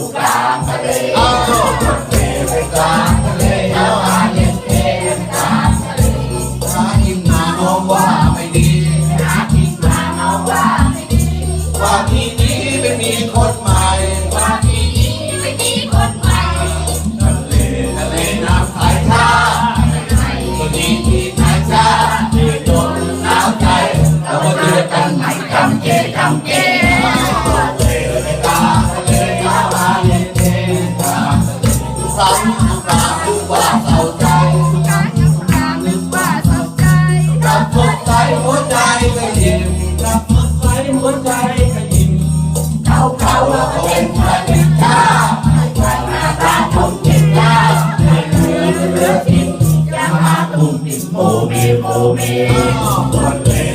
คนใหม่อยู่กลางทะเลอ้าวเทไปกลางทะเลแล้วหาเย็นเทไปกลางทะเลหากินนาน้องว่าไม่ดีหากินมาน้องว่าไม่ดีว่าที่นี้ไม่มีคนใหม่ว่าที่นี้ไม่มีคนใหม่ทะเลทะเลน้ำใสท่าตัวนี้ที่ไหนจ้าที่โดนหนาวใจแล้วก็เจอกันใหม่กำเกกำเกำตาดูว่าเศร้าใจลางนึกว่าเศร้าใจกับสดใสหัวใจก็ยิ้มกับสดใสหัวใจก็ยิ้มเขาเขาแล้วก็เป็นพระบิดาใครหน้าตาคงเจ็บยากไม่เหลือเหลือกินจะมาตุ้มติ่มโมเมโมเมทะเล